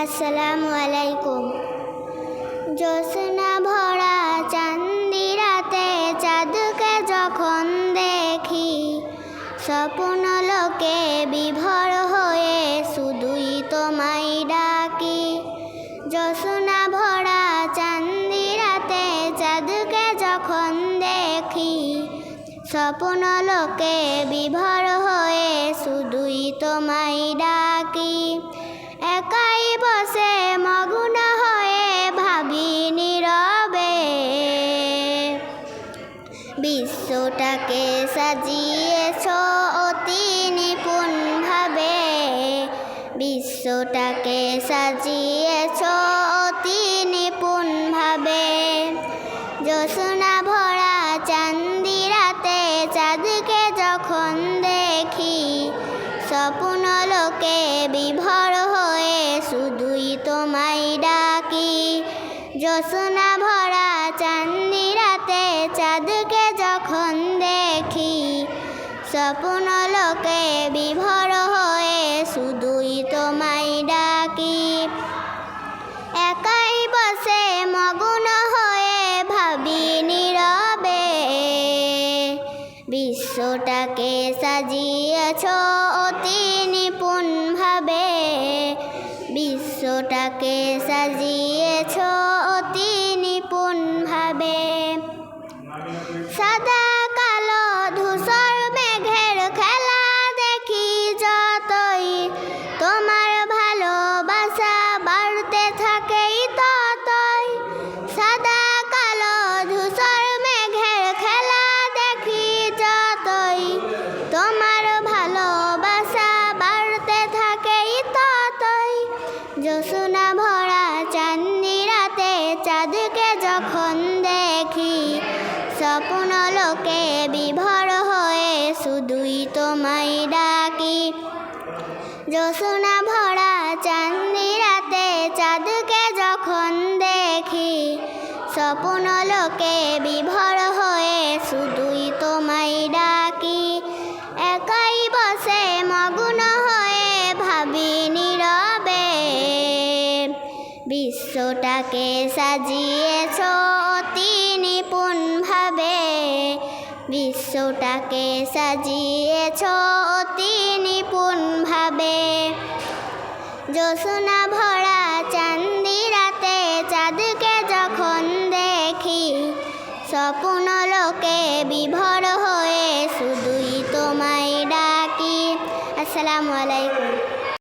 আসসালামু আলাইকুম। জ্যোৎস্না ভরা চান্দিরাতে চাঁদকে যখন দেখি, স্বপ্ন লোকে বিভোর হয়ে শুধুই তোমায় ডাকি। জ্যোৎস্না ভরা চান্দিরাতে চাঁদকে যখন দেখি, স্বপ্ন লোকে বিভোর হয়ে শুধুই তোমায় ডাকি। একাই বসে মগ্ন হয়ে ভাবি নীরবে। বিশ্বটাকে সাজিয়েছ অতি নিপুণভাবে। বিশ্বটাকে সাজিয়েছ অতি নিপুণভাবে। জ্যোৎস্না ভরা চান্দিরাতে চাঁদকে যখন দেখি, স্বপ্ন লোকে বিভোর ডাকি। জ্যোৎস্না ভরা চান্দি রাতে চাঁদকে যখন দেখি, স্বপ্ন লোকে বিভোর হয়ে শুধুই তোমায় ডাকি। একাই বসে মগ্ন হয়ে ভাবি নীরবে, বিশ্বটাকে সাজিয়েছ অতি নিপুণভাবে। বিশ্বটাকে সাজিয়েছ অতি নিপুণভাবে। সাদা জ্যোৎস্না ভরা চান্দি রাতে চাঁদকে যখন দেখি, স্বপ্ন লোকে বিভোর হয়ে শুধুই তোমায় ডাকি। জ্যোৎস্না ভরা চান্দি রাতে চাঁদকে যখন দেখি, স্বপ্ন লোকে বিভোর হয়ে শুধুই তোমায় ডাকি। বিশ্বটাকে সাজিয়েছ অতি নিপুণভাবে। বিশ্বটাকে সাজিয়েছ অতি নিপুণভাবে। জোসনা ভরা চান্দি রাতে চাঁদকে যখন দেখি, স্বপ্ন লোকে বিভর হয়ে শুধুই তোমায় ডাকি। আসসালামু আলাইকুম।